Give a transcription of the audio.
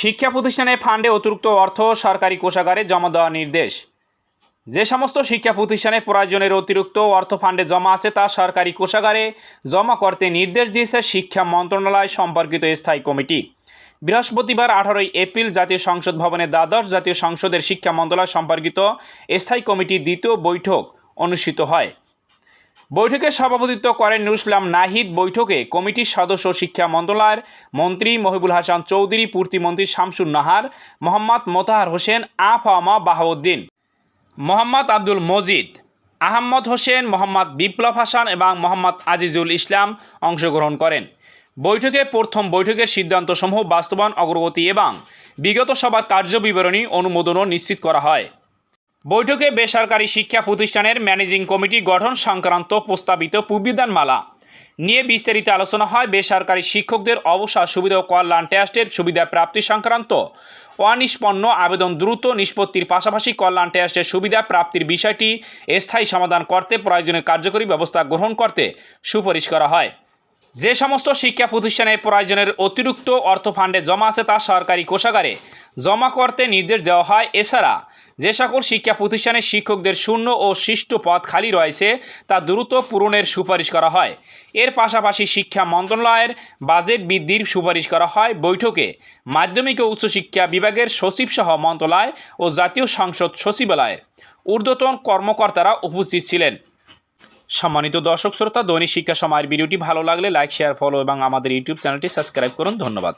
শিক্ষা প্রতিষ্ঠানে ফান্ডে অতিরিক্ত অর্থ সরকারি কোষাগারে জমা দেওয়ার নির্দেশ। যে সমস্ত শিক্ষা প্রতিষ্ঠানে প্রয়োজনের অতিরিক্ত অর্থ ফান্ডে জমা আছে তা সরকারি কোষাগারে জমা করতে নির্দেশ দিয়েছে শিক্ষা মন্ত্রণালয় সম্পর্কিত স্থায়ী কমিটি। বৃহস্পতিবার আঠারোই এপ্রিল জাতীয় সংসদ ভবনে দ্বাদশ জাতীয় সংসদের শিক্ষা মন্ত্রণালয় সম্পর্কিত স্থায়ী কমিটির দ্বিতীয় বৈঠক অনুষ্ঠিত হয়। বৈঠকে সভাপতিত্ব করেন নুরুসলাম নাহিদ। বৈঠকে কমিটির সদস্য শিক্ষা মন্ত্রণালয়ের মন্ত্রী মহিবুল হাসান চৌধুরী পূর্তিমন্ত্রী শামসুর নাহার, মোহাম্মদ মোতাহার হোসেন আফামা বাহাউদ্দিন, মোহাম্মদ আব্দুল মজিদ আহমদ হোসেন, মোহাম্মদ বিপ্লব হাসান এবং মোহাম্মদ আজিজুল ইসলাম অংশগ্রহণ করেন। বৈঠকে প্রথম বৈঠকের সিদ্ধান্তসমূহ বাস্তবায়ন অগ্রগতি এবং বিগত সভার কার্যবিবরণী অনুমোদনও নিশ্চিত করা হয়। বৈঠকে বেসরকারি শিক্ষা প্রতিষ্ঠানের ম্যানেজিং কমিটি গঠন সংক্রান্ত প্রস্তাবিত পুবিধানমালা নিয়ে বিস্তারিত আলোচনা হয় বেসরকারি শিক্ষকদের অবসর সুবিধা ও কল্যাণ টেস্টের সুবিধা প্রাপ্তি সংক্রান্ত। অনিষ্পন্ন আবেদন দ্রুত নিষ্পত্তির পাশাপাশি কল্যাণ টেস্টের সুবিধা প্রাপ্তির বিষয়টি স্থায়ী সমাধান করতে প্রয়োজনীয় কার্যকরী ব্যবস্থা গ্রহণ করতে সুপারিশ করা হয়। যে সমস্ত শিক্ষা প্রতিষ্ঠানে প্রয়োজনের অতিরিক্ত অর্থ ফান্ডে জমা আছে তা সরকারি কোষাগারে জমা করতে নির্দেশ দেওয়া হয়। এছাড়া যে সকল শিক্ষা প্রতিষ্ঠানে শিক্ষকদের শূন্য ও সৃষ্ট পদ খালি রয়েছে, তা দ্রুত পূরণের সুপারিশ করা হয়। এর পাশাপাশি শিক্ষা মন্ত্রণালয়ের বাজেট বৃদ্ধির সুপারিশ করা হয় বৈঠকে। মাধ্যমিক ও উচ্চশিক্ষা বিভাগের সচিবসহ মন্ত্রণালয় ও জাতীয় সংসদ সচিবালয়ের ঊর্ধ্বতন কর্মকর্তারা উপস্থিত ছিলেন। সম্মানিত দর্শক শ্রোতা, দৈনিক শিক্ষা সময়ের ভিডিওটি ভালো লাগলে লাইক, শেয়ার, ফলো এবং আমাদের ইউটিউব চ্যানেলটি সাবস্ক্রাইব করুন। ধন্যবাদ।